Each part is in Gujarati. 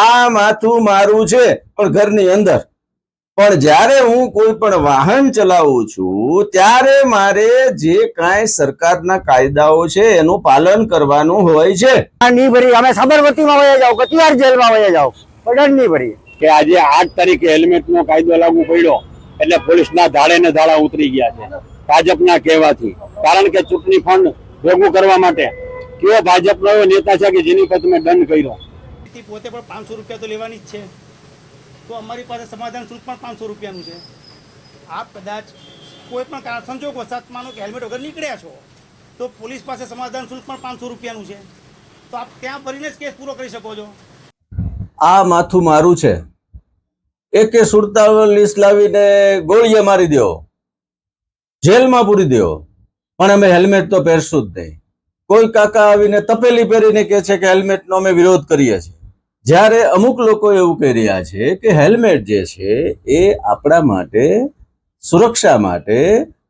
આ માથું મારું છે પણ ઘરની અંદર. પણ જ્યારે હું કોઈ પણ વાહન ચલાવું છું ત્યારે મારે જે કાંઈ સરકારના કાયદાઓ છે એનું પાલન કરવાનું હોય છે. આ નહીં ભરી અમે સાબરમતીમાં વયા જાઓ કતિવાર જેલમાં વયા જાઓ. પણ નહીં ભરી. કે આજે આઠ તારીખે હેલ્મેટ નો કાયદો લાગુ પડ્યો એટલે પોલીસના ધાડે ને ધાડા ઉતરી ગયા છે ભાજપના કહેવાથી. કારણ કે ચૂંટણી ફંડ ભેગું કરવા માટે. કયો ભાજપનો એવો નેતા છે કે જેની પર તમે દંડ કર્યો? થી પોતે પણ પાંચસો રૂપિયા તો લેવાની જ છે. તો અમારી પાસે સમાધાન શુલ્ક પણ પાંચસો રૂપિયાનું છે. આપ કદાચ કોઈ પણ કારણ સંજોગ વસાત માનો કે હેલ્મેટ વગર નીકળ્યા છો, તો પોલીસ પાસે સમાધાન શુલ્ક પણ પાંચસો રૂપિયાનું છે. તો આપ ત્યાં ભરીને જ કેસ પૂરો કરી શકો છો. આ માથું મારું છે. એકે સુડતાલીસ લાવીને ગોળીએ મારી દો જેલમાં પૂરી દો પણ અમે હેલ્મેટ તો પહેરશું જ નહીં. કોઈ કાકા આવીને તપેલી પહેરીને કહે છે કે હેલ્મેટનો અમે વિરોધ કરીએ છીએ. જ્યારે અમુક લોકો એવું કહી રહ્યા છે કે હેલ્મેટ જે છે એ આપણા માટે સુરક્ષા માટે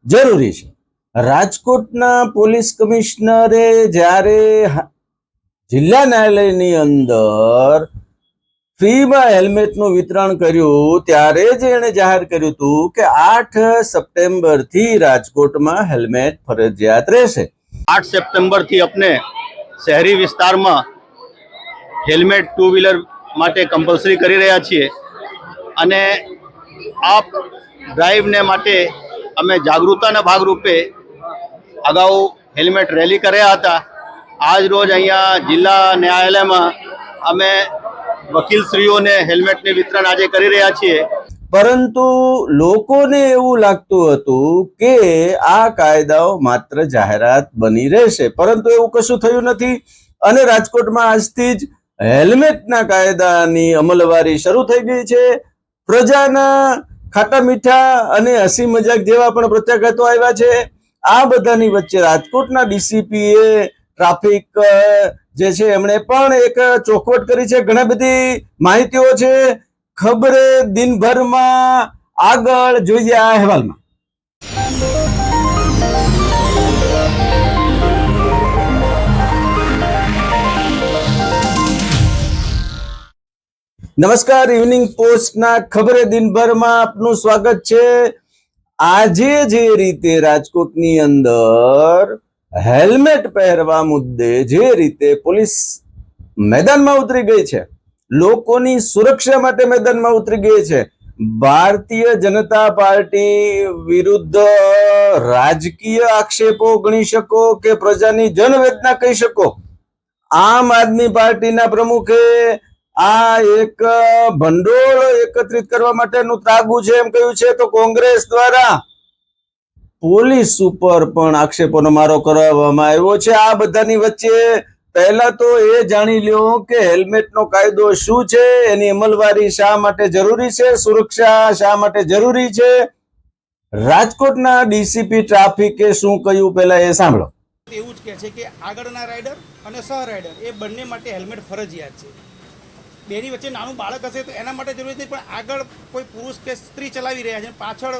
જરૂરી છે. રાજકોટના પોલીસ કમિશનરે જ્યારે જિલ્લા ન્યાયાલયની અંદર ફ્રીમાં હેલ્મેટનું વિતરણ કર્યું, ત્યારે જ એણે જાહેર કર્યું હતું કે આઠ સપ્ટેમ્બરથી રાજકોટમાં હેલ્મેટ ફરજિયાત રહેશે. આઠ સપ્ટેમ્બરથી આપણે શહેરી વિસ્તારમાં હેલ્મેટ ટુ વ્હીલર માટે કમ્પલસરી કરી રહ્યા છીએ. અને આ ડ્રાઈવને માટે અમે જાગૃતતાના ભાગરૂપે અગાઉ હેલ્મેટ રેલી કર્યા હતા. આજ રોજ અહીંયા જિલ્લા ન્યાયાલયમાં અમે વકીલશ્રીઓને હેલ્મેટને વિતરણ આજે કરી રહ્યા છીએ. પરંતુ લોકોને એવું લાગતું હતું કે આ કાયદાઓ માત્ર જાહેરાત બની રહેશે. પરંતુ એવું કશું થયું નથી. અને રાજકોટમાં આજથી જ હેલ્મેટના કાયદાની અમલવારી શરૂ થઈ ગઈ છે. પ્રજાના ખાટા મીઠા અને હસી મજાક જેવા પણ પ્રત્યાઘાતો આવ્યા છે. આ બધાની વચ્ચે રાજકોટના ડીસીપીએ ટ્રાફિક જે છે, એમણે પણ એક ચોખવટ કરી છે. ઘણી બધી માહિતીઓ છે. ખબરે દિનભરમાં આગળ જોઈએ આ અહેવાલમાં. નમસ્કાર ઇવનિંગ પોસ્ટના ખબરે દિનભરમાં આપનું સ્વાગત છે. આજે જે રીતે રાજકોટની અંદર હેલ્મેટ પહેરવા મુદ્દે જે રીતે પોલીસ મેદાનમાં ઉતરી ગઈ છે, લોકોની સુરક્ષા માટે મેદાનમાં ઉતરી ગઈ છે, ભારતીય જનતા પાર્ટી વિરુદ્ધ રાજકીય આક્ષેપો ગણી શકો કે પ્રજાની જનવેદના કહી શકો? આમ આદમી પાર્ટીના પ્રમુખે આ એક ભંડોળ એકત્રિત કરવા માટેનું ત્રાગુ છે એમ કહ્યું છે, તો કોંગ્રેસ દ્વારા પોલીસ ઉપર પણ આક્ષેપોનો મારો કરવામાં આવ્યો છે. આ બધાની વચ્ચે પહેલા તો એ જાણી લ્યો કે હેલ્મેટનો કાયદો શું છે, એની અમલવારી શા માટે જરૂરી છે, સુરક્ષા શા માટે જરૂરી છે, રાજકોટના ડીસીપી ટ્રાફિકે શું કહ્યું પહેલા એ સાંભળો. એવું જ કહે છે કે આગળના રાઇડર અને સહ રાઇડર એ બંને માટે હેલ્મેટ ફરજિયાત છે. બેની વચ્ચે નાનું બાળક હશે તો એના માટે જરૂરી નથી, પણ આગળ કોઈ પુરુષ કે સ્ત્રી ચલાવી રહ્યા છે, પાછળ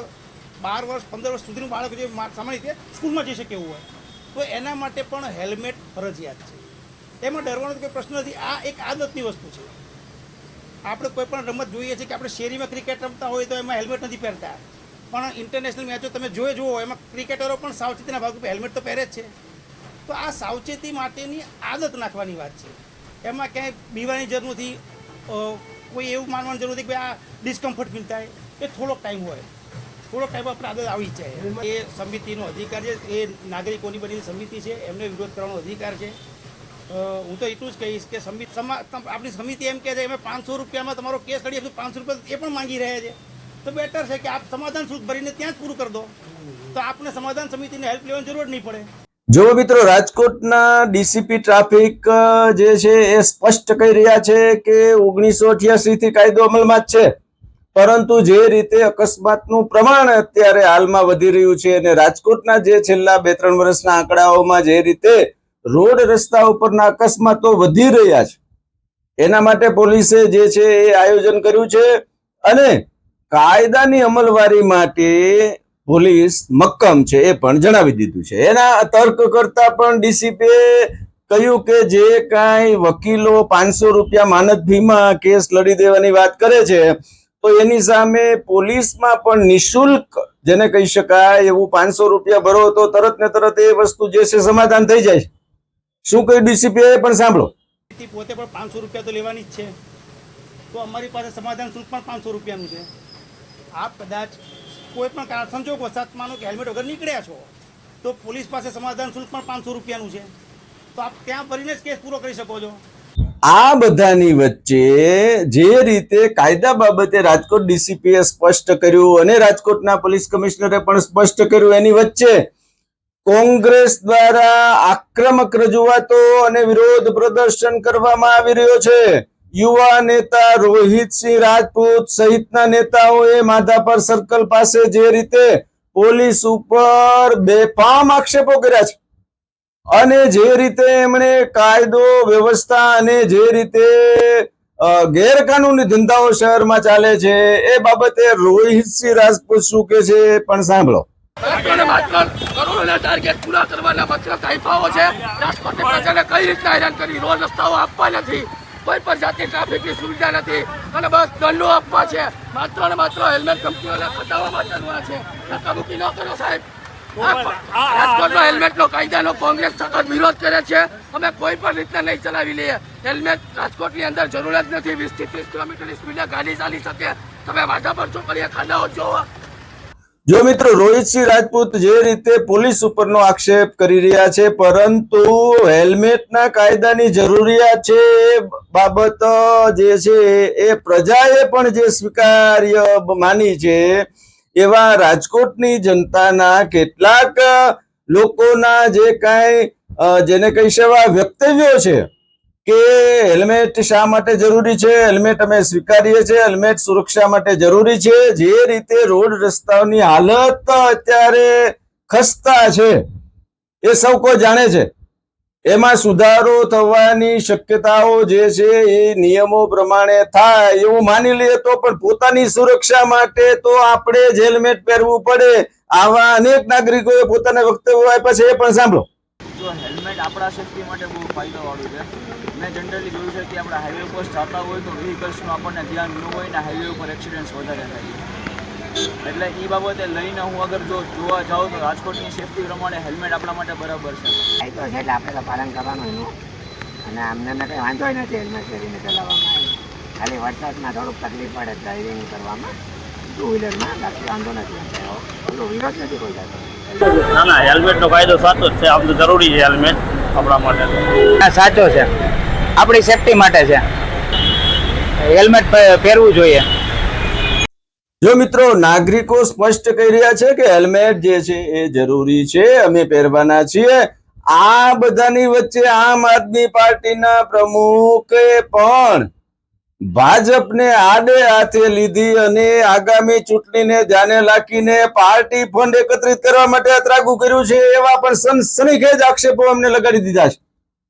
બાર વર્ષ, પંદર વર્ષ સુધીનું બાળક જે સામાન્ય રીતે સ્કૂલમાં જઈ શકે એવું હોય. તો એના માટે પણ હેલ્મેટ ફરજિયાત છે. એમાં ડરવાનો કોઈ પ્રશ્ન નથી, આ એક આદતની વસ્તુ છે. આપણે કોઈ પણ રમત જોઈએ છીએ કે આપણે શેરીમાં ક્રિકેટ રમતા હોય તો એમાં હેલ્મેટ નથી પહેરતા. પણ ઇન્ટરનેશનલ મેચો તમે જોઈ જુઓ, એમાં ક્રિકેટરો પણ સાવચેતીના ભાગરૂપે હેલ્મેટ તો પહેરે જ છે. તો આ સાવચેતી માટેની આદત નાખવાની વાત છે. એમાં ક્યાંય બીવાની જરૂર નથી કોઈ એવું માનવાની જરૂર નથી કે આ ડિસ્કમ્ફર્ટ ફીલ થાય. એ થોડોક ટાઈમ હોય. થોડોક ટાઈમ આપણે આગળ આવી જાય. એ સમિતિનો અધિકાર છે, એ નાગરિકોની બનેલી સમિતિ છે, એમને વિરોધ કરવાનો અધિકાર છે. હું તો એટલું જ કહીશ કે સમિતિ આપણી સમિતિ એમ કહે છે અમે પાંચસો રૂપિયામાં તમારો કેસ તો પાંચસો રૂપિયા એ પણ માંગી રહ્યા છે. તો બેટર છે કે આપ સમાધાન સુધ ભરીને ત્યાં જ પૂરું કરી દો. તો આપને સમાધાન સમિતિને હેલ્પ લેવાની જરૂર નહીં પડે. જો મિત્રો રાજકોટના ડીસીપી ટ્રાફિક જે છે એ સ્પષ્ટ કહી રહ્યા છે કે ઓગણીસો અઠ્યાસી થી કાયદો અમલમાં જ છે. પરંતુ જે રીતે અકસ્માતનું પ્રમાણ અત્યારે હાલમાં વધી રહ્યું છે અને રાજકોટના જે છેલ્લા બે ત્રણ વર્ષના આંકડાઓમાં જે રીતે રોડ રસ્તા ઉપરના અકસ્માતો વધી રહ્યા છે, એના માટે પોલીસે જે છે એ આયોજન કર્યું છે અને કાયદાની અમલવારી માટે પોલીસ મક્કમ છે એ પણ જણાવી દીધું છે. એના તર્ક કરતા પણ ડીસીપીએ કહ્યું કે જે કાંઈ વકીલો પાંચસો રૂપિયા માનદ ભીમાં કેસ લડી દેવાની વાત કરે છે, તો એની સામે પોલીસમાં પણ નિશુલ્ક જેને કહી શકાય એવું પાંચસો રૂપિયા ભરો તો તરત ને તરત એ વસ્તુ જે છે સમાધાન થઈ જાય. શું કહ્યું ડીસીપી પણ સાંભળો. પોતે પણ પાંચસો રૂપિયા તો લેવાની જ છે. તો અમારી પાસે સમાધાન શુલ્ક પણ પાંચસો રૂપિયાનું છે. આપ કદાચ કોઈ પણ કારણ સંજોગ વસાત માનો કે હેલ્મેટ વગર નીકળ્યા છો, તો પોલીસ પાસે સમાધાન શુલ્ક પણ પાંચસો રૂપિયાનું છે. તો આપ ત્યાં ભરીને જ કેસ પૂરો કરી શકો છો. આ બધાની વચ્ચે જે રીતે કાયદા બાબતે રાજકોટ ડીસીપીએ સ્પષ્ટ કર્યું અને રાજકોટના પોલીસ કમિશનરે પણ સ્પષ્ટ કર્યું એની વચ્ચે કોંગ્રેસ દ્વારા આક્રમક રજૂઆતો અને વિરોધ પ્રદર્શન કરવામાં આવી રહ્યો છે. યુવા નેતા રોહિતસિંહ રાજપૂત સહિતના નેતાઓએ માધાપર સર્કલ પાસે જે રીતે પોલીસ ઉપર બેફામ આક્ષેપો કર્યા છે અને જે રીતે એમણે કાયદો, વ્યવસ્થા અને જે રીતે ગેરકાનૂની ધંધાઓ શહેરમાં ચાલે છે, એ બાબતે રોહિતસિંહ રાજપૂત શું કે છે પણ સાંભળો. કરી? રોડ રસ્તાઓ આપવા નથી. કોઈ પણ જાતની ટ્રાફિકની સુવિધા નથી. અને બસ દંડો આપવા છે. માત્ર ને માત્ર હેલ્મેટ કંપનીઓને ખટાવવા માટે છે. ધક્કામુક્કી ન કરો સાહેબ. રાજકોટમાં હેલ્મેટનો કાયદાનો કોંગ્રેસ સખત વિરોધ કરે છે. અમે કોઈ પણ રીતના નહીં ચલાવી લઈએ. હેલ્મેટ રાજકોટની અંદર જરૂર જ નથી. વીસથી ત્રીસ કિલોમીટરની સ્પીડે ગાડી ચાલી શકે. તમે વાધા પર ચોકડીએ ખાડાઓ જોવા. જો મિત્રો રોહિતસિંહ રાજપૂત જે રીતે પોલીસ ઉપરનો આક્ષેપ કરી રહ્યા છે, પરંતુ હેલ્મેટના કાયદાની જરૂરિયાત છે એ બાબત જે છે એ પ્રજાએ પણ જે સ્વીકાર્ય માની છે, એવા રાજકોટની જનતાના કેટલાક લોકોના જે કાંઈ જેને કહી શકાય વ્યક્તવ્યો છે કે હેલ્મેટ શા માટે જરૂરી છે? હેલ્મેટ અમે સ્વીકારીએ છીએ. હેલ્મેટ સુરક્ષા માટે જરૂરી છે. જે રીતે રોડ રસ્તાઓની હાલત અત્યારે ખસ્તા છે, એ સૌ કોઈ જાણે છે. એમાં સુધારો થવાની શક્યતાઓ જે છે, એ નિયમો પ્રમાણે થાય. એવું માની લઈએ તો પણ પોતાની સુરક્ષા માટે તો આપણે જ હેલ્મેટ પહેરવું પડે. આવા અનેક નાગરિકોએ પોતાના વક્તવ્યો આપ્યા છે. એ પણ સાંભળો. હેલ્મેટ આપણા સેફટી માટે બહુ ફાયદાવાળું છે. મેં જનરલી જોયું છે કે આપણે હાઈવે ઉપર જતા હોય તો વ્હીકલ્સનું આપણને ધ્યાન ન હોય ને હાઈવે ઉપર એક્સિડન્ટ્સ વધારે થાય એટલે એ બાબતે લઈને હું અગર જો જોવા જાઉં તો રાજકોટની સેફટી પ્રમાણે હેલ્મેટ આપણા માટે બરાબર છે. કાયદો છે એટલે આપણે તો પાલન કરવાનું એનું અને અમને કંઈ વાંધો નથી હેલ્મેટ પહેરીને ચલાવવામાં આવે. ખાલી વરસાદમાં થોડુંક તકલીફ પડે ડ્રાઇવિંગ કરવામાં. ટુ વ્હીલરમાં બાકી વાંધો નથી. કઈ વિરોધ નથી કોઈ જાતનો ના ના હેલ્મેટનો ફાયદો સાચો જ છે. આમ તો જરૂરી છે હેલ્મેટ આપણા માટે. સાચો છે. આપણી સેફટી માટે છે. હેલ્મેટ પહેરવું જોઈએ. જો મિત્રો નાગરિકો સ્પષ્ટ કહી રહ્યા છે કે હેલ્મેટ જે છે એ જરૂરી છે, અમે પહેરવાના છીએ. આ બધાની વચ્ચે આમ આદમી પાર્ટીના પ્રમુખે પણ ભાજપને આડે હાથે લીધી અને આગામી ચૂંટણીને ધ્યાને રાખીને પાર્ટી ફંડ એકત્રિત કરવા માટે અત્રાગુ કર્યું છે એવા પણ સનસનીખેજ આક્ષેપો અમને લગાડી દીધા છે.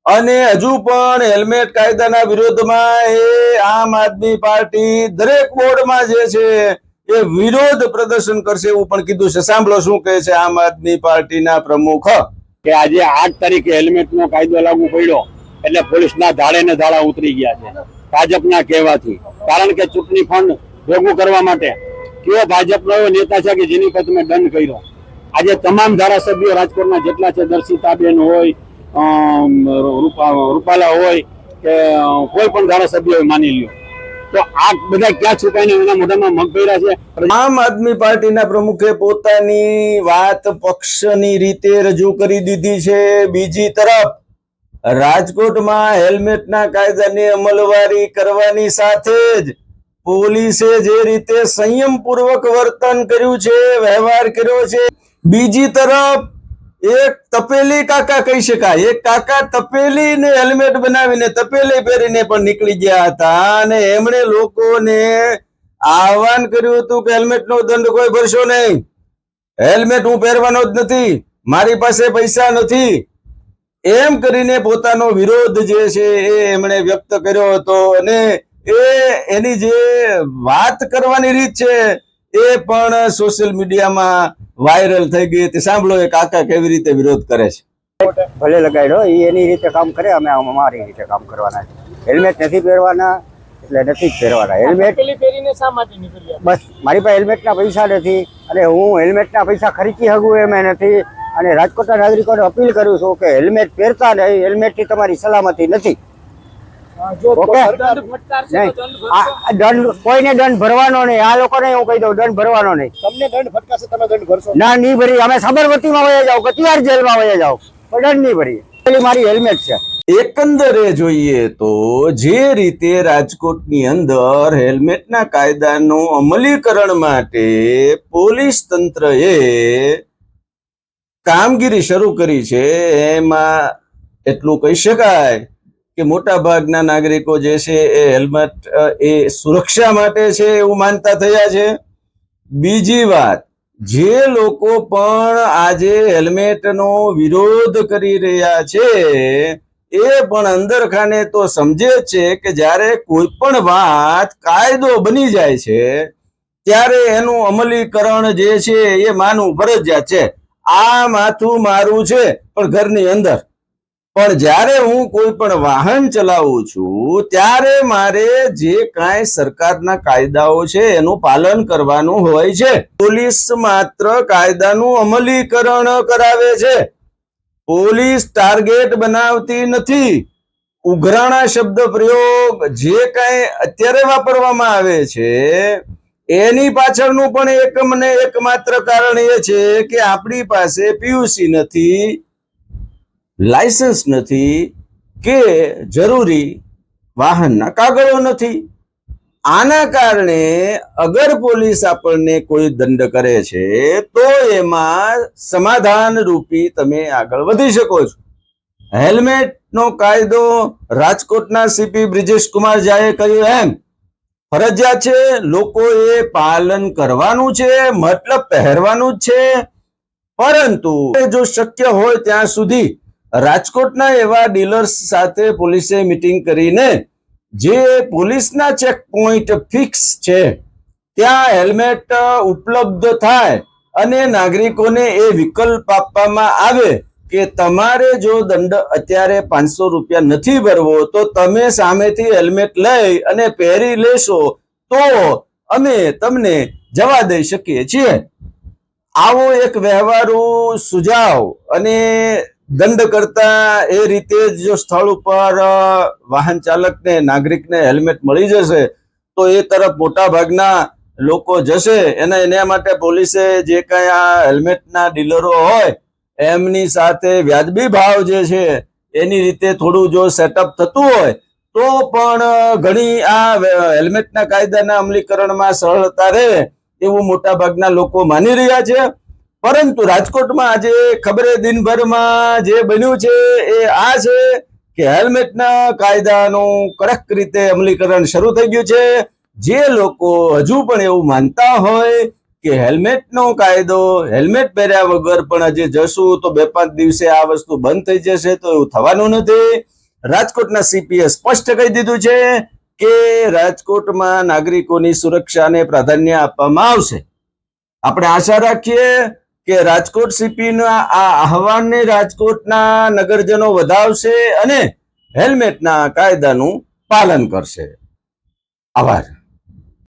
અને હજુ પણ હેલ્મેટ કાયદાના વિરોધમાં એ આમ આદમી પાર્ટી દરેક બોર્ડમાં જે છે એ વિરોધ પ્રદર્શન કરશે એવું પણ કીધું છે. સાંભળો શું કહે છે આમ આદમી પાર્ટીના પ્રમુખ. કે આજે આઠ તારીખે હેલ્મેટનો કાયદો લાગુ પડ્યો એટલે પોલીસના ધાડે ને ધાડા ઉતરી ગયા છે. ભાજપના કહેવાથી. કારણ કે ચૂંટણી ફંડ ભેગું કરવા માટે કેવો ભાજપનો એવો નેતા છે કે જેની પર તમે દંડ કર્યો. આજે તમામ ધારાસભ્યો રાજકોટના જેટલા છે દર્શિતાબેન હોય રૂપાલા હોય કે કોઈ પણ ધારાસભ્ય હોય માની લ્યો. તો આ બધા ક્યાં છુપાઈને એના મોઢામાં મગ ભર્યા છે? આમ આદમી પાર્ટીના પ્રમુખે પોતાની વાત પક્ષની રીતે રજૂ કરી દીધી છે. બીજી તરફ, રાજકોટમાં હેલ્મેટના કાયદાની અમલવારી કરવાની સાથે જ પોલીસે જે રીતે સંયમપૂર્વક વર્તન કર્યું છે, વ્યવહાર કર્યો છે. બીજી તરફ એક તપેલી કાકા કહી શકાય. એક કાકા તપેલી ને હેલ્મેટ બનાવીને તપેલી પહેરીને પણ નીકળી ગયા હતા અને એમણે લોકોને આહવાન કર્યું હતું કે હેલ્મેટ નો દંડ કોઈ ભરશો નહીં. હેલ્મેટ હું પહેરવાનો જ નથી. મારી પાસે પૈસા નથી. એમ કરીને પોતાનો વિરોધ જે છે એ એમણે વ્યક્ત કર્યો હતો અને એ એની જે વાત કરવાની રીત છે એ પણ સોશિયલ મીડિયામાં વાયરલ થઈ ગઈ હતી. સાંભળો એ કાકા કેવી રીતે વિરોધ કરે છે. ભલે લગાડ્યો એ એની રીતે કામ કરે અમે અમારી રીતે કામ કરવાના હેલ્મેટ નથી પહેરવાના એટલે નથી જ પહેરવાના. હેલ્મેટ બસ મારી પાસે હેલ્મેટના પૈસા નથી. અને હું હેલ્મેટના પૈસા ખર્ચી શકું એમ નથી. અને રાજકોટના નાગરિકોને અપીલ કરું છું કે હેલ્મેટ પહેરતા નહીં. હેલ્મેટથી તમારી સલામતી નથી. ઓકે. નહીં. આ આ દંડ કોઈને દંડ ભરવાનો નહીં. આ લોકોને હું કહી દઉં દંડ ભરવાનો નહીં. તમને દંડ ફટકાશે તમે દંડ ભરશો. ના નહીં ભરી. અમે સાબરમતીમાં વયા જાઓ કતિવાર જેલમાં વયા જાઓ. પણ દંડ નહીં ભરી. પેલી મારી હેલ્મેટ છે. એકંદરે જોઈએ તો જે રીતે રાજકોટની અંદર હેલ્મેટના કાયદાનું અમલીકરણ માટે પોલીસ તંત્રએ કામગીરી શરૂ કરી છે એમાં એટલું કહી શકાય કે મોટા ભાગના નાગરિકો જે છે એ હેલ્મેટ એ સુરક્ષા માટે છે એવું માનતા થયા છે. બીજી વાત, જે લોકો પણ આજે હેલ્મેટનો વિરોધ કરી રહ્યા છે, એ પણ અંદરખાને તો સમજે છે કે જ્યારે કોઈ પણ વાત કાયદો બની જાય છે, ત્યારે એનું અમલીકરણ જે છે એ માનવું ફરજિયાત છે. આ માથું મારું છે, પણ ઘરની અંદર. પણ જ્યારે હું કોઈ પણ વાહન ચલાવું છું, ત્યારે મારે જે કાંઈ સરકારના કાયદાઓ છે, એનું પાલન કરવાનું હોય છે. પોલીસ માત્ર કાયદાનું અમલીકરણ કરાવે છે. પોલીસ ટાર્ગેટ બનાવતી નથી. ઉઘરાણા શબ્દ પ્રયોગ જે કાંઈ અત્યારે વાપરવામાં આવે છે, એની પાછળનું પણ એક મને એકમાત્ર કારણ એ છે કે આપણી પાસે પીયુસી નથી. લાયસન્સ નથી કે જરૂરી વાહનના કાગળો નથી. આના કારણે અગર પોલીસ આપણને કોઈ દંડ કરે છે, તો એમાં સમાધાન રૂપી તમે આગળ વધી શકો છો. હેલ્મેટનો કાયદો રાજકોટના સીપી બ્રિજેશ કુમાર જાએ કહ્યું એમ. ફરજિયાત છે, લોકોએ પાલન કરવાનું છે, મતલબ પહેરવાનું જ છે, પરંતુ જો શક્ય હોય ત્યાં સુધી રાજકોટના એવા ડીલર્સ સાથે પોલીસે મિટિંગ કરીને જે પોલીસના ચેક પોઈન્ટ ફિક્સ છે, ત્યાં હેલ્મેટ ઉપલબ્ધ થાય અને નાગરિકોને એ વિકલ્પ આપવામાં આવે કે તમારે જો દંડ અત્યારે પાંચસો રૂપિયા નથી ભરવો, તો તમે સામેથી હેલ્મેટ લઈ અને પહેરી લેશો, તો અમે તમને જવા દઈ શકીએ છીએ. આવો એક વ્યવહારુ સુઝાવ અને દંડ કરતા એ રીતે જ જો સ્થળ ઉપર વાહન ચાલકને, નાગરિકને હેલ્મેટ મળી જશે, તો એ તરફ મોટા ભાગના લોકો જશે. એના એના માટે પોલીસે જે કાંઈ આ હેલ્મેટના ડીલરો હોય, એમની સાથે વ્યાજબી ભાવ જે છે, એની રીતે થોડું જો સેટઅપ થતું હોય, તો પણ ઘણી આ હેલ્મેટના કાયદાના અમલીકરણમાં સરળતા રહે એવું મોટા ભાગના લોકો માની રહ્યા છે. પરંતુ રાજકોટમાં આજે ખબરે દિનભરમાં જે બન્યું છે એ આ છે કે હેલ્મેટના કાયદાનું કડક રીતે અમલીકરણ શરૂ થઈ ગયું છે. જે લોકો હજુ પણ એવું માનતા હોય કે હેલ્મેટનો કાયદો, હેલ્મેટ પહેર્યા વગર પણ હજી જશું તો બે પાંચ દિવસે આ વસ્તુ બંધ થઈ જશે તો એવું થવાનું નથી. રાજકોટના સીપીએ સ્પષ્ટ કહી દીધું છે કે રાજકોટમાં નાગરિકોની સુરક્ષાને પ્રાધાન્ય આપવામાં આવશે. આપણે આશા રાખીએ કે રાજકોટ સીપીના આ આહવાનને રાજકોટના નગરજનો વધાવશે અને હેલ્મેટના કાયદાનું પાલન કરશે. આભાર.